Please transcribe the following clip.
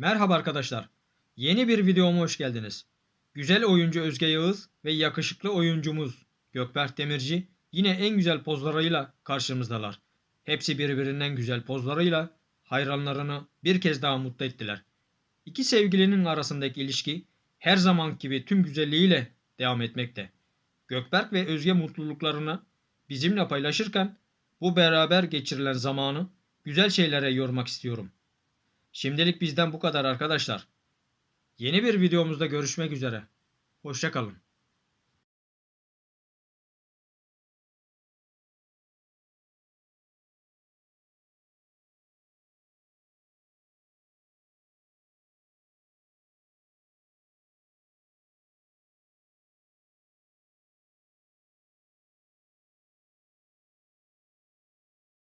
Merhaba arkadaşlar. Yeni bir videoma hoş geldiniz. Güzel oyuncu Özge Yağız ve yakışıklı oyuncumuz Gökberk Demirci yine en güzel pozlarıyla karşımızdalar. Hepsi birbirinden güzel pozlarıyla hayranlarını bir kez daha mutlu ettiler. İki sevgilinin arasındaki ilişki her zaman gibi tüm güzelliğiyle devam etmekte. Gökberk ve Özge mutluluklarını bizimle paylaşırken bu beraber geçirilen zamanı güzel şeylere yormak istiyorum. Şimdilik bizden bu kadar arkadaşlar. Yeni bir videomuzda görüşmek üzere. Hoşçakalın.